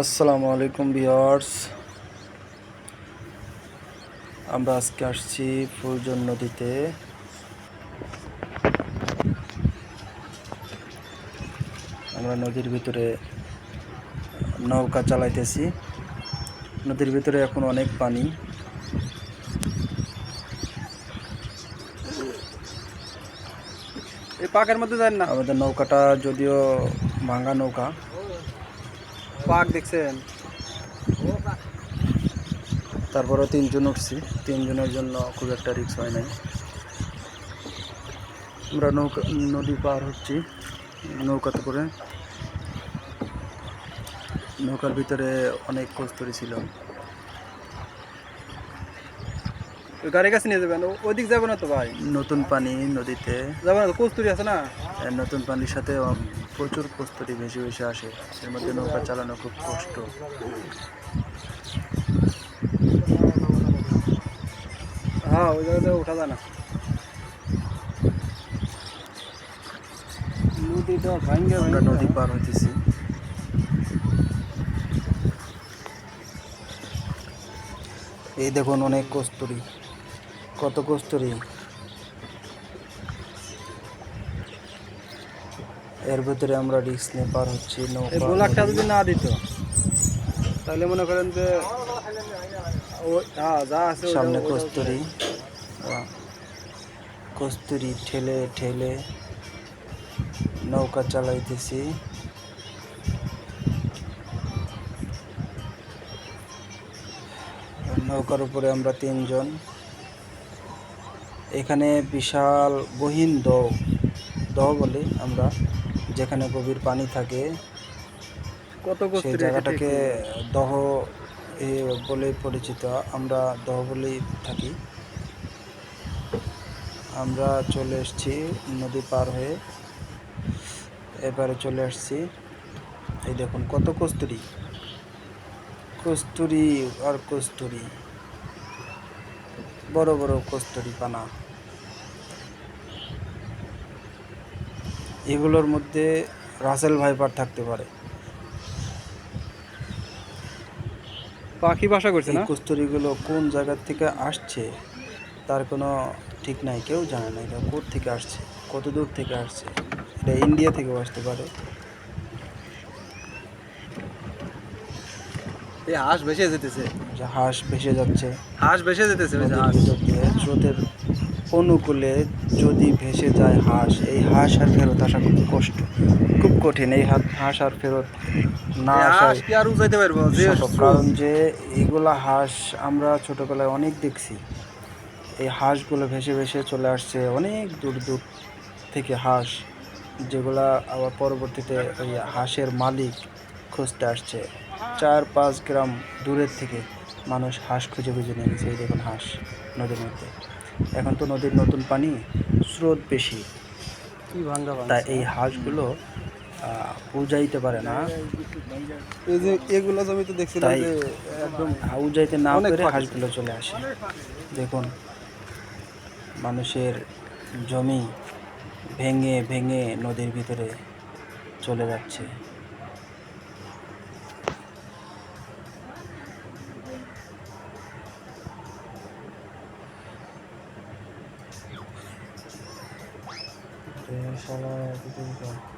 আসসালামু আলাইকুম বিয়ার্স আমরা আজকে আসছি ফুলজন নদীতে। আমরা নদীর ভিতরে নৌকা চালাইতেছি। নদীর ভিতরে এখন অনেক পানি। এই পাকের মধ্যে যান না? আমাদের নৌকাটা যদিও ভাঙা নৌকা। পাক দেখছেন? তারপরে তিনজন উঠছি। তিনজনের জন্য খুব একটা রিক্স হয় নাই। আমরা নৌকা, নদী পার হচ্ছি। নৌকাতে করে নৌকার ভিতরে অনেক কস্তুরি ছিল। ওই গাড়ির কাছে নিয়ে যাবেন? ও- ওইদিক যাবে না তো ভাই? নতুন পানি নদীতে। যাবে না তো? কস্তুরি আছে না? নতুন পানির সাথে প্রচুর কস্তুরি ভেসে ভেসে আসে। এর মধ্যে নৌকা চালানো খুব কষ্ট। হ্যাঁ ওই জায়গাতে ওঠা যায় না। নদীটা ভাঙ্গে আমরা নদী পার হইতেছি। এই দেখুন অনেক কস্তুরি। কত কস্তুরি এর ভিতরে আমরা রিস্ক নিয়ে পার হচ্ছি এই। যদি না দিত তাহলে মনে করেন যে ও- যা আছে সামনে কস্তুরি। কস্তুরি ঠেলে ঠেলে। নৌকা চালাইতেছি। নৌকার উপরে আমরা তিনজন। এখানে বিশাল গহীন দহ দহ বলি আমরা যেখানে গভীর পানি থাকে কত সেই জায়গাটাকে দহ এ বলে পরিচিত আমরা দহ বলেই থাকি। আমরা চলে এসেছি নদী পার হয়ে এবারে চলে আসছি এই দেখুন কত কস্তুরি। কস্তুরি আর কস্তুরি। বড় বড় কস্তুরি পানা। এগুলোর মধ্যে রাসেল ভাইপার থাকতে পারে। পাখি বাসা করছে না? কস্তুরিগুলো কোন জায়গা থেকে আসছে তার কোনো ঠিক নাই কেউ জানে না এটা কোথা থেকে আসছে কত দূর থেকে আসছে এটা ইন্ডিয়া থেকেও আসতে পারে। এই হাঁস ভেসে যেতেছে। হাঁস ভেসে যাচ্ছে। হাঁস ভেসে যেতেছে স্রোতের অনুকূলে যদি ভেসে যায় হাঁস এই হাঁস আর ফেরত আসা খুব কষ্ট খুব কঠিন। এই হাঁস আর ফেরত না এই হাঁস কি আর উঠাইতে পারব? কারণ যে এগুলা হাঁস আমরা ছোটবেলায় অনেক দেখছি। এই হাঁসগুলো ভেসে ভেসে চলে আসছে অনেক দূর দূর থেকে হাঁস যেগুলা আবার পরবর্তীতে ওই হাঁসের মালিক খুঁজতে আসছে। চার পাঁচ গ্রাম দূরের থেকে মানুষ হাঁস খুঁজে খুঁজে নিয়ে গেছে এই দেখুন হাঁস নদীর মধ্যে। এখন তো নদীর নতুন পানি স্রোত বেশি। তাই এই হাঁসগুলো উজাইতে পারে না। এই যে এগুলো জমি তো দেখছিলাম যে একদম হাউজাইতে না করে হাঁসগুলো চলে আসে। দেখুন মানুষের জমি ভেঙে ভেঙে নদীর ভিতরে চলে যাচ্ছে। Yarış Allah'a yardım edeceğim.